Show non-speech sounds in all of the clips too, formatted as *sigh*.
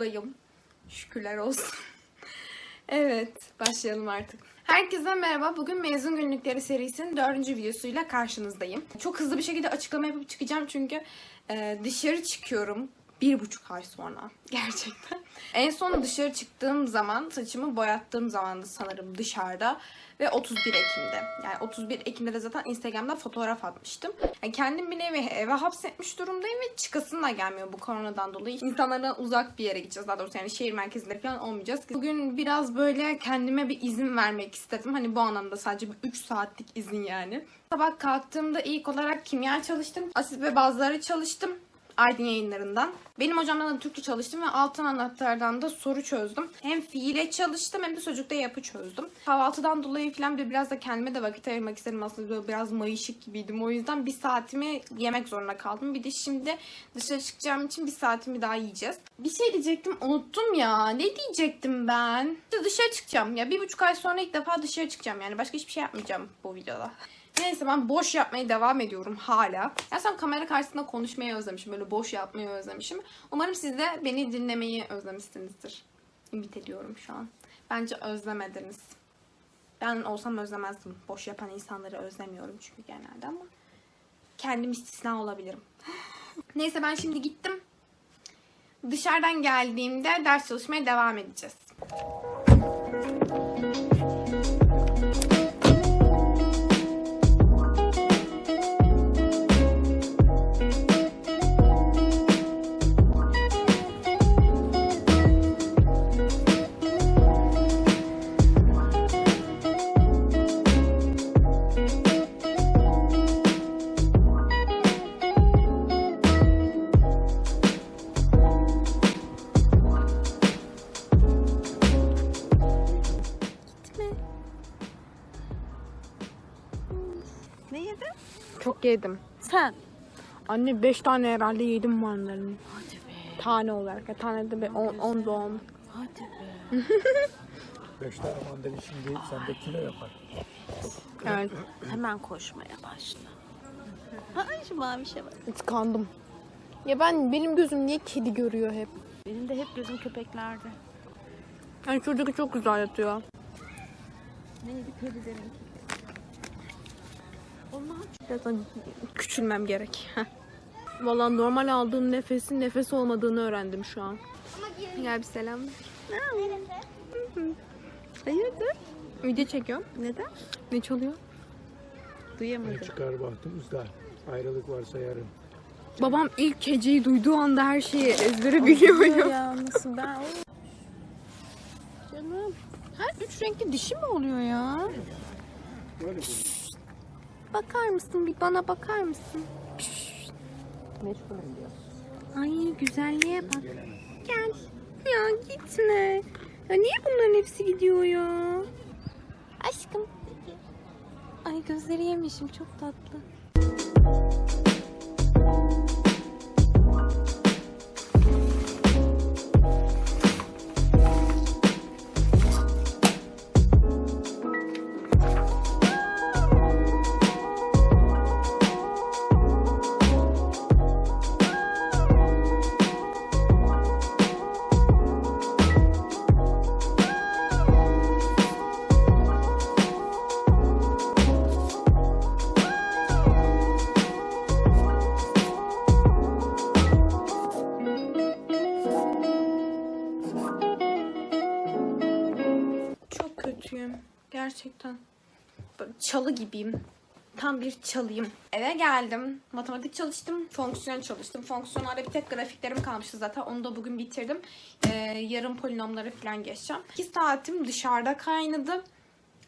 Buradayım. Şükürler olsun. *laughs* evet. Başlayalım artık. Herkese merhaba. Bugün Mezun Günlükleri serisinin dördüncü videosuyla karşınızdayım. Çok hızlı bir şekilde açıklama yapıp çıkacağım çünkü e, dışarı çıkıyorum bir buçuk ay sonra. *laughs* Gerçekten. En son dışarı çıktığım zaman saçımı boyattığım zamandı sanırım dışarıda. Ve 31 Ekim'de. Yani 31 Ekim'de de zaten Instagram'da fotoğraf atmıştım. Yani kendim bir nevi eve hapsetmiş durumdayım ve çıkasım da gelmiyor bu koronadan dolayı. İnsanlardan uzak bir yere gideceğiz. Daha doğrusu yani şehir merkezleri falan olmayacağız. Bugün biraz böyle kendime bir izin vermek istedim. Hani bu anlamda sadece bir 3 saatlik izin yani. Sabah kalktığımda ilk olarak kimya çalıştım. Asit ve bazıları çalıştım. Aydın yayınlarından. Benim hocamdan da Türkçe çalıştım ve altın anahtardan da soru çözdüm. Hem fiile çalıştım hem de sözcükte yapı çözdüm. Kahvaltıdan dolayı falan bir biraz da kendime de vakit ayırmak istedim. Aslında böyle biraz mayışık gibiydim. O yüzden bir saatimi yemek zorunda kaldım. Bir de şimdi dışarı çıkacağım için bir saatimi daha yiyeceğiz. Bir şey diyecektim unuttum ya. Ne diyecektim ben? İşte dışarı çıkacağım. Ya bir buçuk ay sonra ilk defa dışarı çıkacağım. Yani başka hiçbir şey yapmayacağım bu videoda. Neyse ben boş yapmaya devam ediyorum hala. Ya sen kamera karşısında konuşmayı özlemişim. Böyle boş yapmayı özlemişim. Umarım siz de beni dinlemeyi özlemişsinizdir. Ümit ediyorum şu an. Bence özlemediniz. Ben olsam özlemezdim. Boş yapan insanları özlemiyorum çünkü genelde ama kendim istisna olabilirim. *laughs* Neyse ben şimdi gittim. Dışarıdan geldiğimde ders çalışmaya devam edeceğiz. Yedim. Sen. Anne 5 tane herhalde yedim mandalini. Tane olarak. Ya tane de 10 doğum. Hadi be. *laughs* Beş tane mandalina şimdi sende kilo yapar. Evet. Hemen koşmaya başla. Ay şu mavişe bak. Tıkandım. Ya ben benim gözüm niye kedi görüyor hep? Benim de hep gözüm köpeklerde. Yani şuradaki çok güzel yatıyor. Neydi kedilerin? Onlar Birazdan küçülmem gerek. Heh. Vallahi normal aldığım nefesin nefes olmadığını öğrendim şu an. Gel bir selam ver. Hayırdır? Video çekiyorum. neden? Ne çalıyor? Ne Duyamadım. çıkar bahtımızda. Ayrılık varsa yarın. Babam ilk heceyi duyduğu anda her şeyi ezbere biliyor. ya nasıl ben? Canım. Her üç renkli dişi mi oluyor ya? Böyle Bakar mısın? Bir bana bakar mısın? Meşgulüm. Ay güzelliğe bak. Gel. Ya gitme. Ya niye bunların hepsi gidiyor ya? Aşkım. Ay gözleri yemişim çok tatlı. Çalı gibiyim. Tam bir çalıyım. Eve geldim. Matematik çalıştım. Fonksiyon çalıştım. Fonksiyonlarda bir tek grafiklerim kalmıştı zaten. Onu da bugün bitirdim. Ee, yarın polinomları falan geçeceğim. 2 saatim dışarıda kaynadı.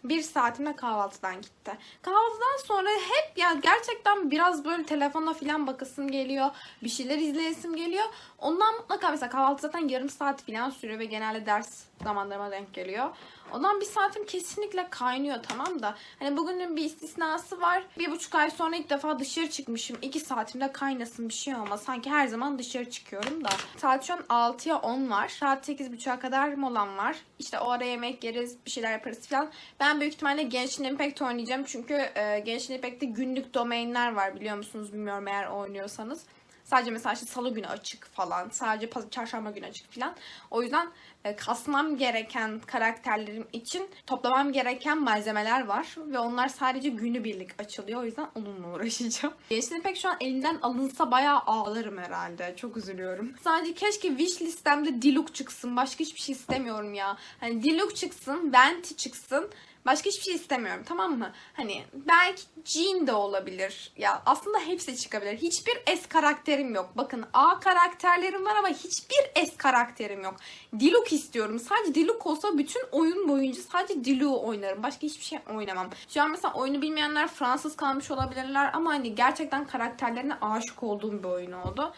Bir saatim de kahvaltıdan gitti. Kahvaltıdan sonra hep ya gerçekten biraz böyle telefona falan bakasım geliyor. Bir şeyler izleyesim geliyor. Ondan mutlaka mesela kahvaltı zaten yarım saat falan sürüyor ve genelde ders zamanlarıma denk geliyor. Ondan bir saatim kesinlikle kaynıyor tamam da. Hani bugünün bir istisnası var. Bir buçuk ay sonra ilk defa dışarı çıkmışım. iki saatimde kaynasın bir şey olmaz. Sanki her zaman dışarı çıkıyorum da. Saat şu an 6'ya 10 var. Saat 8.30'a kadar molam var. İşte o ara yemek yeriz, bir şeyler yaparız falan. Ben büyük ihtimalle Genshin Impact oynayacağım. Çünkü e, Genshin Impact'te günlük domainler var biliyor musunuz bilmiyorum eğer oynuyorsanız. Sadece mesela işte salı günü açık falan. Sadece çarşamba günü açık falan. O yüzden e, kasmam gereken karakterlerim için toplamam gereken malzemeler var. Ve onlar sadece günübirlik açılıyor. O yüzden onunla uğraşacağım. *laughs* Genshin Impact şu an elimden alınsa bayağı ağlarım herhalde. Çok üzülüyorum. Sadece keşke wish listemde Diluc çıksın. Başka hiçbir şey istemiyorum ya. Hani Diluc çıksın, Venti çıksın. Başka hiçbir şey istemiyorum tamam mı? Hani belki Jean de olabilir. Ya aslında hepsi çıkabilir. Hiçbir S karakterim yok. Bakın A karakterlerim var ama hiçbir S karakterim yok. Diluc istiyorum. Sadece Diluc olsa bütün oyun boyunca sadece Diluc'u oynarım. Başka hiçbir şey oynamam. Şu an mesela oyunu bilmeyenler Fransız kalmış olabilirler ama hani gerçekten karakterlerine aşık olduğum bir oyun oldu.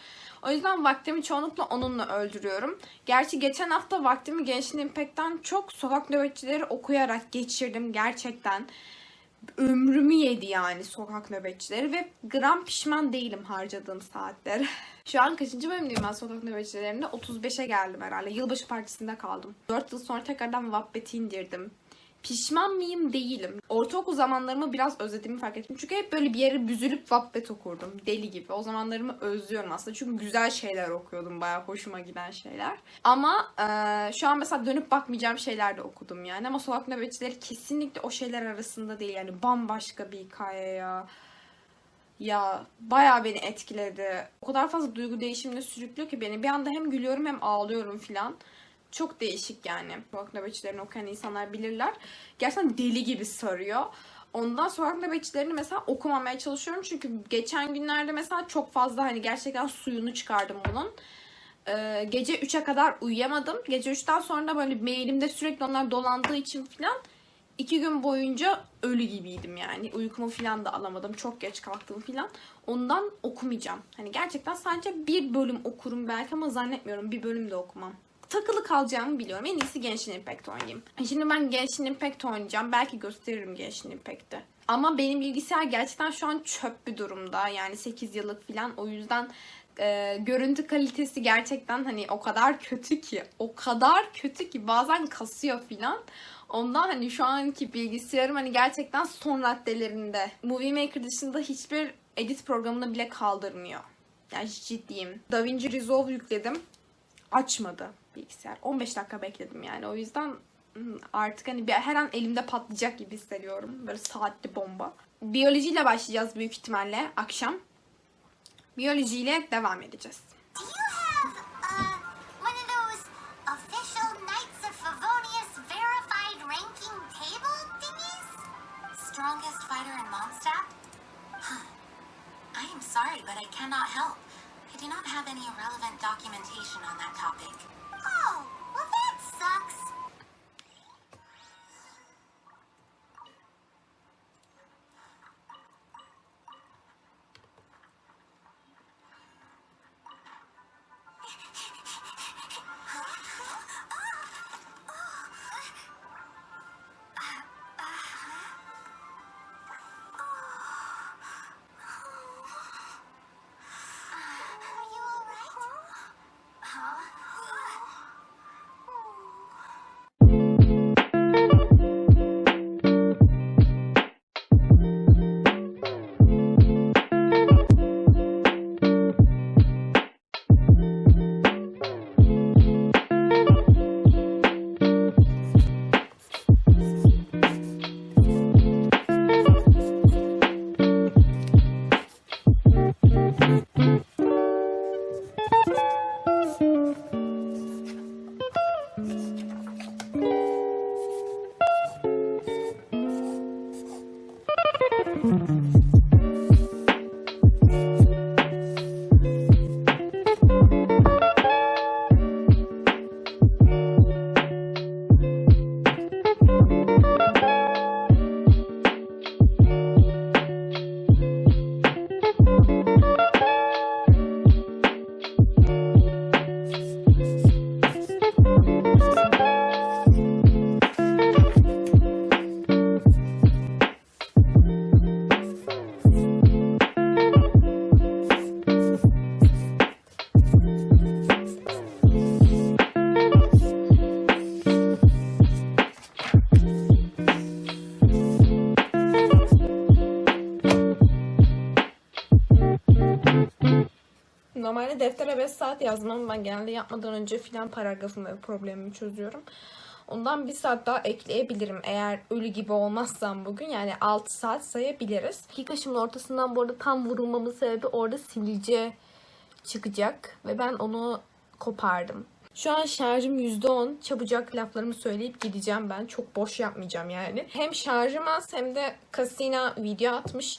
O yüzden vaktimi çoğunlukla onunla öldürüyorum. Gerçi geçen hafta vaktimi Genshin Impact'ten çok sokak nöbetçileri okuyarak geçirdim gerçekten. Ömrümü yedi yani sokak nöbetçileri ve gram pişman değilim harcadığım saatler. *laughs* Şu an kaçıncı bölümdeyim ben sokak nöbetçilerinde? 35'e geldim herhalde. Yılbaşı partisinde kaldım. 4 yıl sonra tekrardan Wattpad'i indirdim. Pişman mıyım? Değilim. Ortaokul zamanlarımı biraz özlediğimi fark ettim. Çünkü hep böyle bir yere büzülüp Wattpad okurdum. Deli gibi. O zamanlarımı özlüyorum aslında. Çünkü güzel şeyler okuyordum. Bayağı hoşuma giden şeyler. Ama eee, şu an mesela dönüp bakmayacağım şeyler de okudum yani. Ama sokak nöbetçileri kesinlikle o şeyler arasında değil. Yani bambaşka bir hikaye ya. Ya bayağı beni etkiledi. O kadar fazla duygu değişimine sürüklüyor ki beni. Bir anda hem gülüyorum hem ağlıyorum filan. Çok değişik yani. Sokak nöbetçilerini okuyan insanlar bilirler. Gerçekten deli gibi sarıyor. Ondan sokak nöbetçilerini mesela okumamaya çalışıyorum. Çünkü geçen günlerde mesela çok fazla hani gerçekten suyunu çıkardım bunun. Ee, gece 3'e kadar uyuyamadım. Gece 3'ten sonra da böyle mailimde sürekli onlar dolandığı için filan iki gün boyunca ölü gibiydim yani. Uykumu falan da alamadım. Çok geç kalktım falan. Ondan okumayacağım. Hani gerçekten sadece bir bölüm okurum belki ama zannetmiyorum bir bölüm de okumam. Takılı kalacağımı biliyorum. En iyisi Genshin Impact oynayayım. Şimdi ben Genshin Impact oynayacağım. Belki gösteririm Genshin Impact'te. Ama benim bilgisayar gerçekten şu an çöp bir durumda. Yani 8 yıllık falan. O yüzden e, görüntü kalitesi gerçekten hani o kadar kötü ki. O kadar kötü ki bazen kasıyor filan. Ondan hani şu anki bilgisayarım hani gerçekten son raddelerinde. Movie Maker dışında hiçbir edit programını bile kaldırmıyor. Yani ciddiyim. DaVinci Resolve yükledim. Açmadı bilgisayar. 15 dakika bekledim yani. O yüzden hmm, artık hani bir, her an elimde patlayacak gibi hissediyorum. Böyle saatli bomba. Biyolojiyle başlayacağız büyük ihtimalle akşam. Biyolojiyle devam edeceğiz. Uh? Strongest fighter in Mondstadt? *sighs* I am sorry, but I cannot help. Do not have any relevant documentation on that topic. Mm-hmm. Normalde deftere 5 saat yazmam ben genelde yapmadan önce filan paragrafımı ve problemimi çözüyorum. Ondan bir saat daha ekleyebilirim eğer ölü gibi olmazsam bugün. Yani 6 saat sayabiliriz. İki kaşımın ortasından bu arada tam vurulmamın sebebi orada sivilce çıkacak. Ve ben onu kopardım. Şu an şarjım %10. Çabucak laflarımı söyleyip gideceğim ben. Çok boş yapmayacağım yani. Hem şarjım az hem de Kasina video atmış.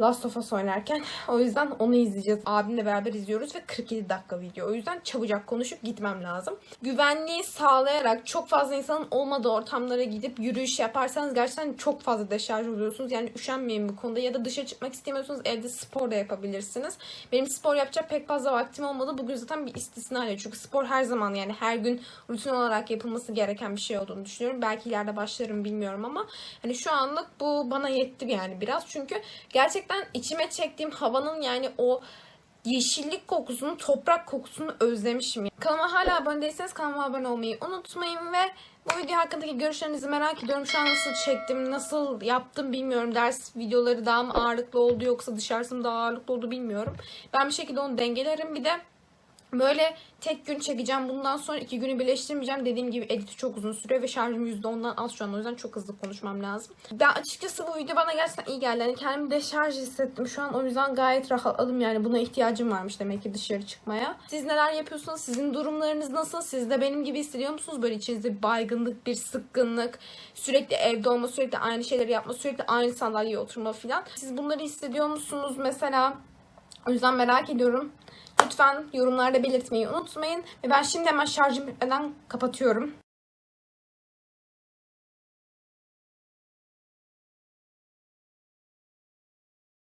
Last of Us oynarken. O yüzden onu izleyeceğiz. Abimle beraber izliyoruz ve 47 dakika video. O yüzden çabucak konuşup gitmem lazım. Güvenliği sağlayarak çok fazla insanın olmadığı ortamlara gidip yürüyüş yaparsanız gerçekten çok fazla deşarj oluyorsunuz. Yani üşenmeyin bu konuda ya da dışarı çıkmak istemiyorsanız evde spor da yapabilirsiniz. Benim spor yapacak pek fazla vaktim olmadı. Bugün zaten bir istisnayla. Çünkü spor her zaman yani her gün rutin olarak yapılması gereken bir şey olduğunu düşünüyorum. Belki ileride başlarım bilmiyorum ama hani şu anlık bu bana yetti yani biraz. Çünkü gerçekten içime çektiğim havanın yani o yeşillik kokusunu, toprak kokusunu özlemişim. Kanalıma hala abone değilseniz kanalıma abone olmayı unutmayın ve bu video hakkındaki görüşlerinizi merak ediyorum. Şu an nasıl çektim, nasıl yaptım bilmiyorum. Ders videoları daha mı ağırlıklı oldu yoksa dışarısı mı daha ağırlıklı oldu bilmiyorum. Ben bir şekilde onu dengelerim. Bir de Böyle tek gün çekeceğim. Bundan sonra iki günü birleştirmeyeceğim. Dediğim gibi editi çok uzun sürüyor ve şarjım %10'dan az şu an. O yüzden çok hızlı konuşmam lazım. Ben açıkçası bu video bana gerçekten iyi geldi. Yani kendimi deşarj hissettim şu an. O yüzden gayet rahatladım. Yani buna ihtiyacım varmış demek ki dışarı çıkmaya. Siz neler yapıyorsunuz? Sizin durumlarınız nasıl? Siz de benim gibi hissediyor musunuz? Böyle içinizde bir baygınlık, bir sıkkınlık, sürekli evde olma, sürekli aynı şeyleri yapma, sürekli aynı sandalyeye oturma falan. Siz bunları hissediyor musunuz mesela? O yüzden merak ediyorum. Lütfen yorumlarda belirtmeyi unutmayın. Ve ben şimdi hemen şarjım bitmeden kapatıyorum.